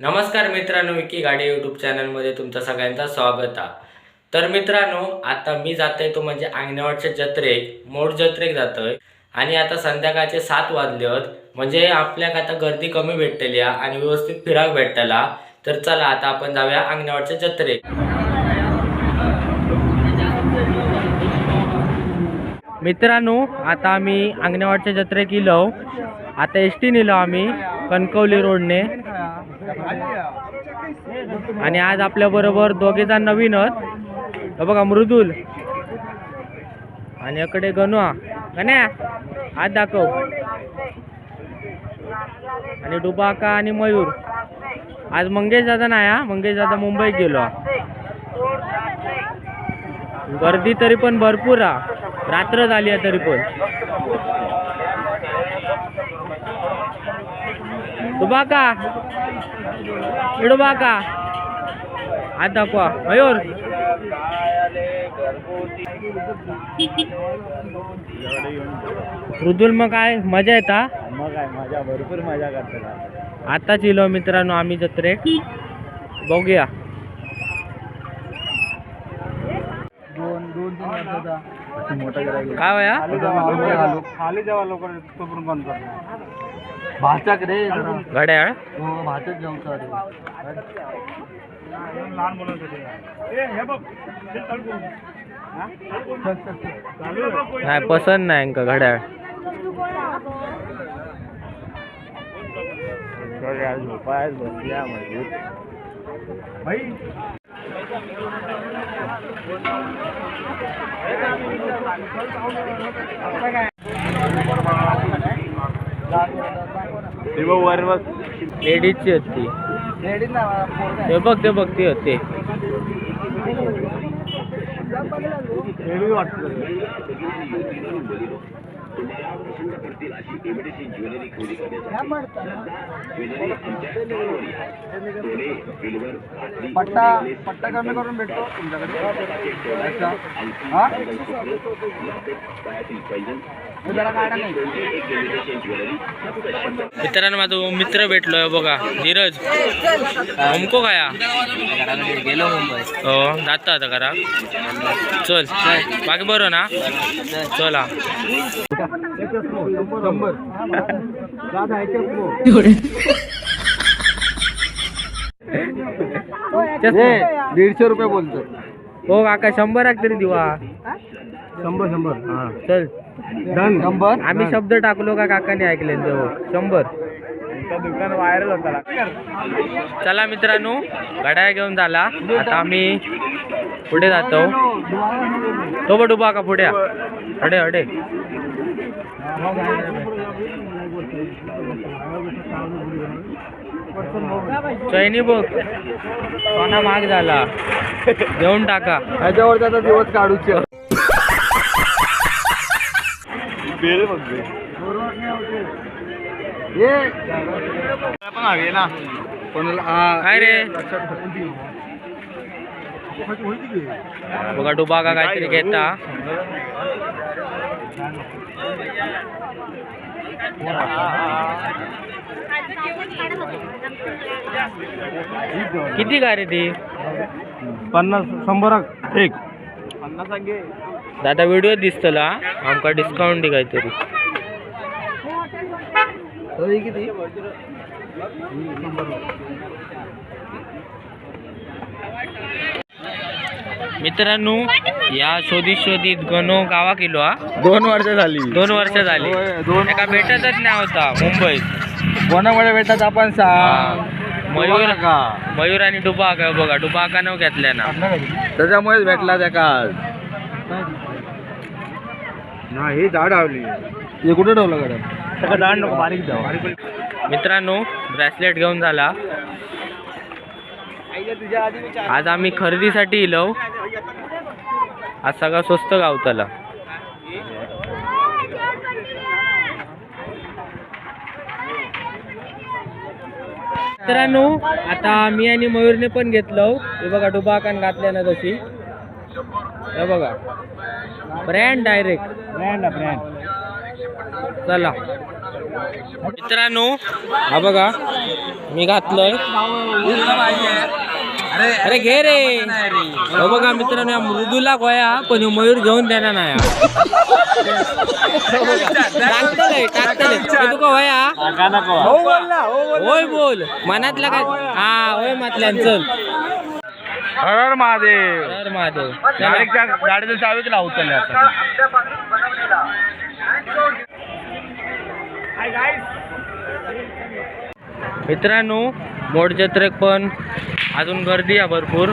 नमस्कार मित्रांनो विकी गाडी यूट्यूब चॅनलमध्ये तुमचं सगळ्यांचं स्वागत आहे. तर मित्रांनो आता मी जातोय तो म्हणजे अंगणवाडच्या जत्रेक मोड जत्रेक जातोय. आणि आता संध्याकाळचे सात वाजले आहेत म्हणजे आपल्याक आता गर्दी कमी भेटतली आहे आणि व्यवस्थित फिराक भेटतला. तर चला आता आपण जाऊया अंगणवाडच्या जत्रेक. मित्रांनो आता आम्ही अंगणवाडच्या जत्रेक इलो. आता एस टी नेलो आम्ही कणकवली रोडने. आणि आज आपल्या बरोबर दोघे जण नवीन बघा मृदुल आणि इकडे गणवा. गण्या आज दाखव. आणि डुबाका आणि मयूर. आज मंगेश दादा नाही हा? मंगेश दादा मुंबईत गेलो. गर्दी तरी पण भरपूर हा रात्र झाली आहे तरी पण. डुबाका. डुबाका हात दाखवा. मयूर. मृदुल मग काय? मजा येता? मग काय? मजा भरपूर मजा करतात आताच इलो मित्रांनो आम्ही जत्रेक बघूया. दोन दोन काय वया खाली जेव्हा जेव्हा लोक तोपर्यंत बंद करणार? भाषाक रे घड्याळ हो? लहान मुलांसाठी नाही पसंत नाही अंक घड्याळ. झोपायच बसल्या मजबूत वर बघ लेडीजची होती. ते बघ ते बघ ती होते. पट्टा पट्टा कमी करून भेटतो तुमच्याकडे. मित्रांनो माझा मित्र भेटलोय बघा नीरज. हमको खाया? गेलो मुंबई हो जाता आता करा चल. बाकी बरं ना? चला. दीडशे रुपये बोलतो हो काका शंभर तरी दिवा. शंभर शंभर. हा. चल. डन शंभर. आम्ही शब्द टाकलो का काकाने ऐकले तो शंभर. दुकान व्हायरल होता. चला मित्रांनो गाड्या घेऊन झाला. आता आम्ही पुढे जातो. तो बघ उभा का पुढे. अडे अडे चैनी बघ. सोना महाग झाला. घेऊन टाका. ह्याच्यावर त्याचा दिवस काढूचे. बेल बघ ये पण हवे ना कोणाला हा काय रे बघा डुबा का काहीतरी घेता किती काय रे ती पन्नास शंभर एक पन्नास घे दादा व्हिडिओ दिसतला आमका डिस्काउंट दी काहीतरी. मित्रांनो या शोधित शोधित गणो गावा किलो हा. दोन वर्ष झाली. दोन वर्ष झाली. दोन एका भेटतच नाही होता मुंबईत कोणाकडे भेटतात आपण सांग मयूर का मयूर आणि डुबा का बघा डुबा का नव घेतल्या ना. त्याच्यामुळेच भेटला त्या काल. नाही झाड आवली. हे कुठे ठेवलं गाड्या? झाड नको बारीक जाऊ. मित्रांनो ब्रेसलेट घेऊन झाला. आज आम्ही खरेदीसाठी इलो. आज सगळा स्वस्त गावतला. मित्रांनो आता मी आणि मयूरने पण घेतलं. हे बघा डुबाकान घातल्या ना तशी. हे बघा. ब्रँड डायरेक्ट ब्रँड ब्रँड चला. मित्रांनो हा बघा. मी घातलोय. अरे घे रे. हो बघा मित्रांनो या मृदूला गोया पण मयूर घेऊन देणार नाही. टाकतलंय टाकतलंय तुका होया? होय बोल. मनातला काय? हा होय मातल्यान चल हर हर महादेव. तर महादेव. चला. गाडीच्या गाडीचं चावीच लावतले आता. मित्रांनो मोड जत्रेक पण अजून गर्दी आहे भरपूर.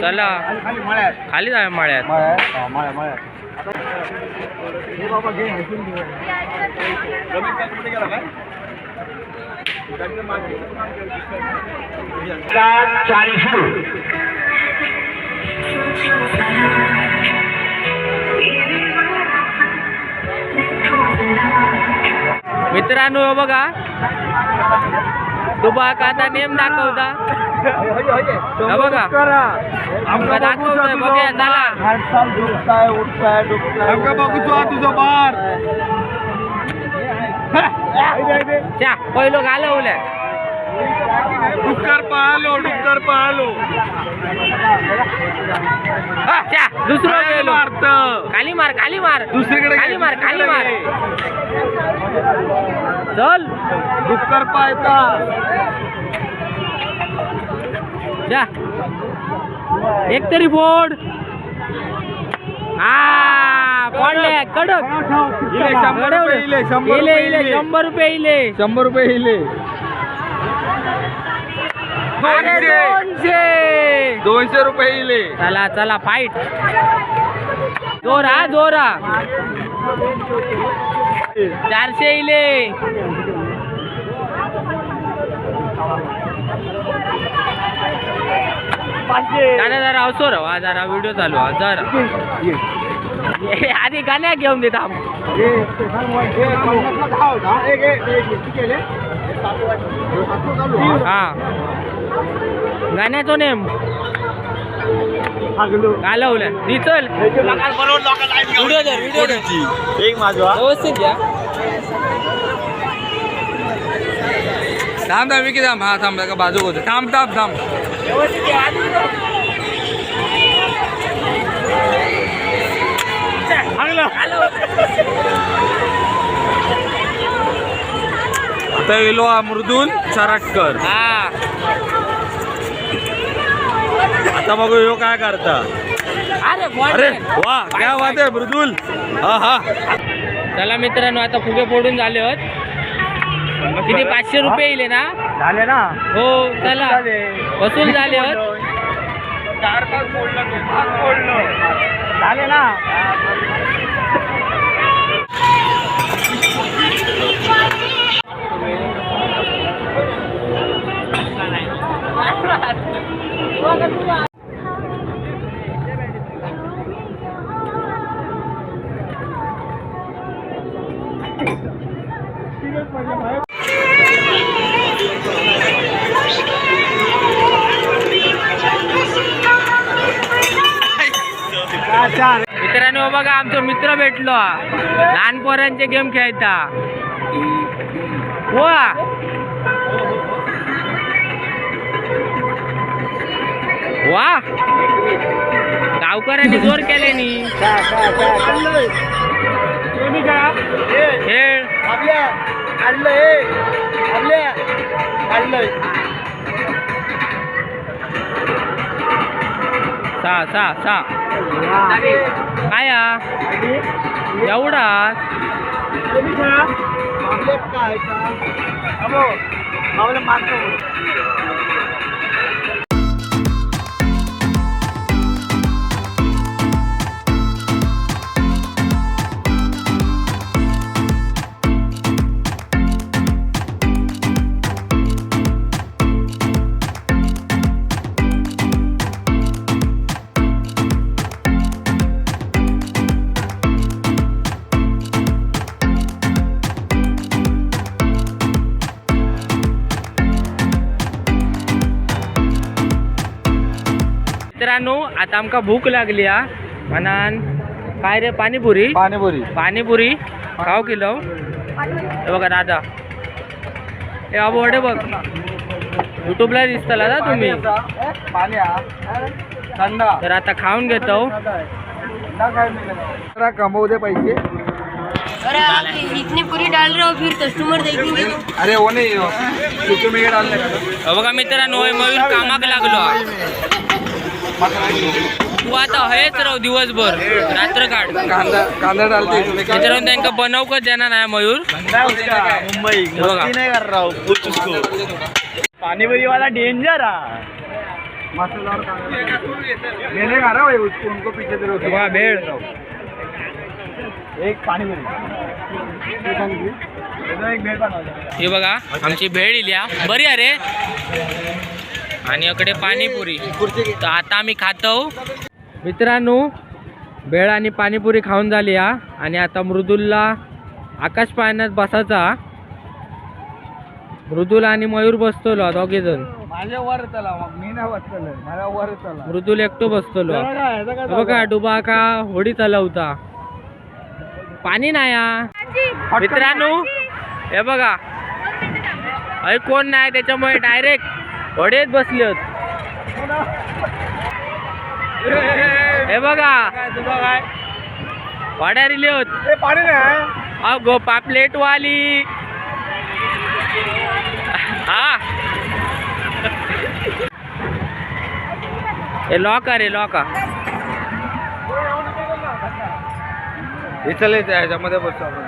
चला. खाली मळ्यात. खाली जाऊया माळ्यात. मळ्यात? मळ्या मळ्यात. मित्रांनो बघा. तुबाक आता नेम दाखवता. बघा. आमका दाखवतोय चला आमका बघू तू तुझं बार. च्या पहिलो घालवल्या डुक्कर पाहलो डुक्कर पाहलो. च्या दुसरं गेलो. मारत खाली मार खाली मार. दुसरीकडे खाली मार खाली मार. चल. डुक्कर पाहता. जा. एक तरी बोर्ड. हा पडले. कडक. इले इले शंभर रुपये इले शंभर रुपये इले. दोनशे. रुपये इले. चला चला फाईट जोरा जोरा. चारशे इले. जरा जरा असो रे हा जरा व्हिडिओ चालू हा जरा. आधी गाण्या घेऊन देत आम हा गाण्याचो नेम. घालवलं दी चल. व्हिडिओ धर व्हिडिओ धर एक माझा व्यवस्थित घ्या. थांब थांब विकी थांब. हा थांब का बाजू होते. थांब थांब थांब. आता गेलो अमृदून सराटकर हा. आता बघू ह्यो काय करता. अरे वा काय वाद आहे मृदुल हा हा. चला मित्रांनो आता फुगे फोडून झाले आहेत किती पाचशे रुपये येईल ना? झाले ना? हो चला वसूल झाले. चार पाच फोडलं पाच फोडलं झाले ना? मित्रांनो बघा आमचा मित्र भेटलो. लहान पोरांचे गेम खेळता. वा. वा. गावकऱ्यांनी जोर केले नी. खेळ. सा सा सा. काय हा? एवढा आपल्या मित्रांनो आता आमका भूक लागली हा. म्हणान काय रे पाणीपुरी? पाणीपुरी. पाणीपुरी? खाऊ किलो. हे बघा दादा. हे बाबू वडे बघ. युट्यूबला दिसतला ना तुम्ही. तर आता खाऊन घेतो. जरा कमवू दे पैसे. अरे आप इतनी पूरी डाल रहे हो फिर कस्टमर देखेंगे. अरे वो नहीं क्योंकि मेरे डालने का हे बघा मित्रांनो हे मयूर कामाक लागलो. हा. तू आता हेच राहू दिवसभर. रात्र काढ. कांदा कांदा डालते. मित्रांनो त्यांना बनवकच देणार नाही मयूर? मुंबई नहीं कर रहा कुछ उसको पानीपुरी वाला डेंजर है रहा भाई उसको उनको पीछे से एक हे बघा आमची भेळ इल्या बरी अरे आणि इकडे पाणीपुरी. तर आता आम्ही खातो. मित्रांनो भेळ आणि पाणीपुरी खाऊन झाली हा. आणि आता मृदुलला आकाश पाळण्यात बसायचा. मृदुल आणि मयूर बसतलो दोघे जण माझ्या वर चला मग मी नाही बसतलं माझ्या वर चला. मृदुल एकटो बसतलो. बघा डुबा का होडी चालवता. पाणी नाही हा. मित्रांनो हे बघा. अरे कोण नाही त्याच्यामुळे डायरेक्ट होडीत बसले हे बघा. वाड्या रिले होत. पाणी गो पापलेट वाली हा. हे लॉका रे लॉका चले ह्याच्यामध्ये बसतो आपण.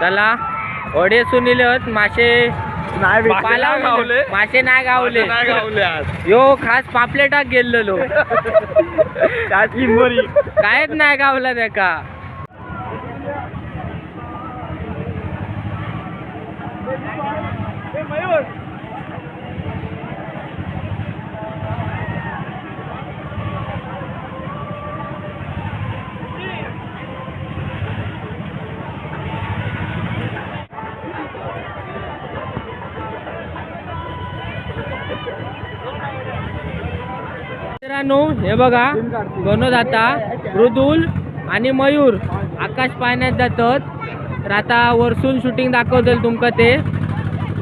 चला. होडे सुनीले मासे नाही गावले. मासे नाही गावले. नाही गावले आज. यो खास पापलेटाक गेलेलो. कायच नाही गावला त्याका. मित्रांनो हे बघा गणो जाता मृदुल आणि मयूर. आकाश पाहण्यात जातात. तर आता वरसून शूटिंग दाखवतील तुमका ते.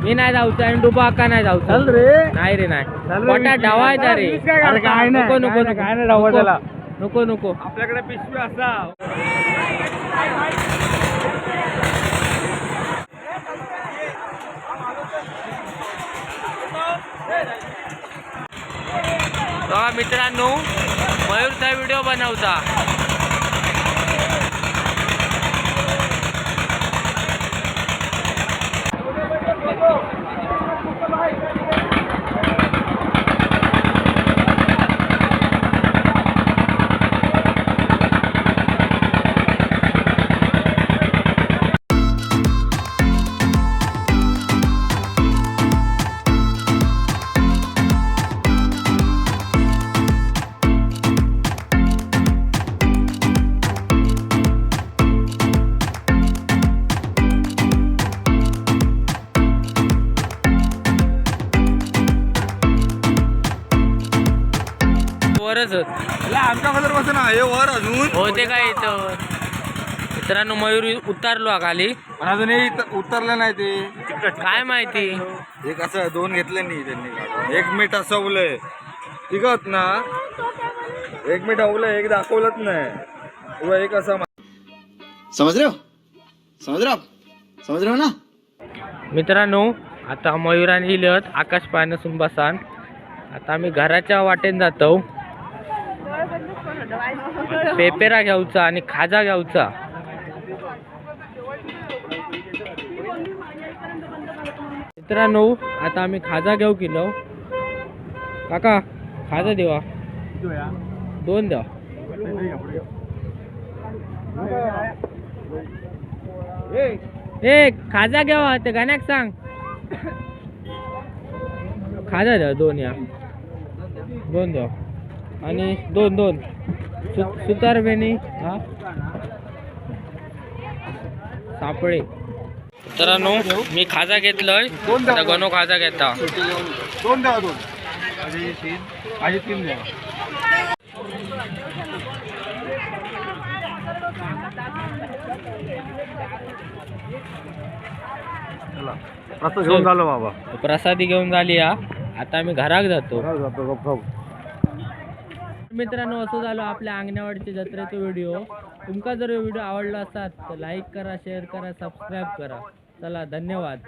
मी नाही जाऊचं आणि डुबा आका नाही जाऊचं नाही रे नाही. रे, पोटात ढावायचा रे. नको नको नको. नको नको. आपल्याकडे पिशवी असा. बघा मित्रांनो मयूरचा व्हिडिओ बनवता. होत आमच्या हे वर अजून. होते काय इथं? मित्रांनो मयूर उतारलो हा खाली. पण अजून हे इथं उतरलं नाही ते. काय माहिती? एक असं दोन घेतले नाही त्यांनी. एक मीठ असवलंय तिघत ना. एक मीठ आवलंय एक दाखवलंच नाही. एक असं समझ रहे हो? समझ रहे हो आप? समझ रहे हो ना? मित्रांनो आता मयुराने लिहत आकाश पाहण्यासून बसान आता आम्ही घराच्या वाटेन जातो. पेपेरा घ्यावचा आणि खाजा घ्यावचा मित्रांनो आता आम्ही खाजा घेऊ किलो काका खाजा देवा. दोन द्या. ए खाजा घ्यावा ते गाण्याक सांग. खाजा द्या दोन या. दोन द्या. आणि दोन दोन. सु सुतार बेनी हा. सापळे. मित्रांनो मी खाजा घेतलंय. आता गणो खाजा घेता. दोन द्या दोन. तीन. द्या. घेऊन झालं बाबा. प्रसादी घेऊन झाली हा. आता आम्ही घराक जातो. घरात जातो गप्प मित्रांनो असं झालं आपल्या अंगणवाडीच्या जत्रेचा व्हिडिओ तुमका जर व्हिडिओ आवडला असतात तर लाईक करा शेअर करा सबस्क्राईब करा. चला धन्यवाद.